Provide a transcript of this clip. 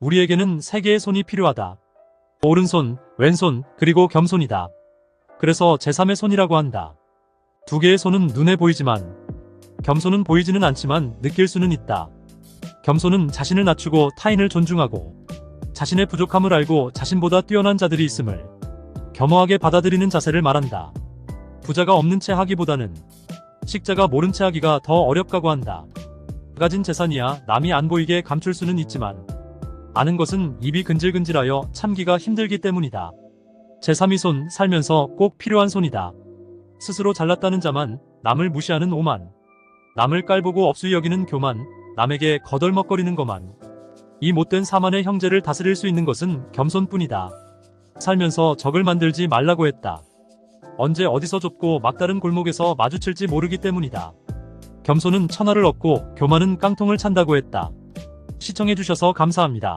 우리에게는 세 개의 손이 필요하다. 오른손, 왼손, 그리고 겸손이다. 그래서 제3의 손이라고 한다. 두 개의 손은 눈에 보이지만 겸손은 보이지는 않지만 느낄 수는 있다. 겸손은 자신을 낮추고 타인을 존중하고 자신의 부족함을 알고 자신보다 뛰어난 자들이 있음을 겸허하게 받아들이는 자세를 말한다. 부자가 없는 채 하기보다는 식자가 모른 채 하기가 더 어렵다고 한다. 가진 재산이야 남이 안 보이게 감출 수는 있지만 아는 것은 입이 근질근질하여 참기가 힘들기 때문이다. 제3의 손 살면서 꼭 필요한 손이다. 스스로 잘났다는 자만 남을 무시하는 오만 남을 깔보고 업수히 여기는 교만 남에게 거덜먹거리는 것만 이 못된 사만의 형제를 다스릴 수 있는 것은 겸손뿐이다. 살면서 적을 만들지 말라고 했다. 언제 어디서 좁고 막다른 골목에서 마주칠지 모르기 때문이다. 겸손은 천하를 얻고 교만은 깡통을 찬다고 했다. 시청해주셔서 감사합니다.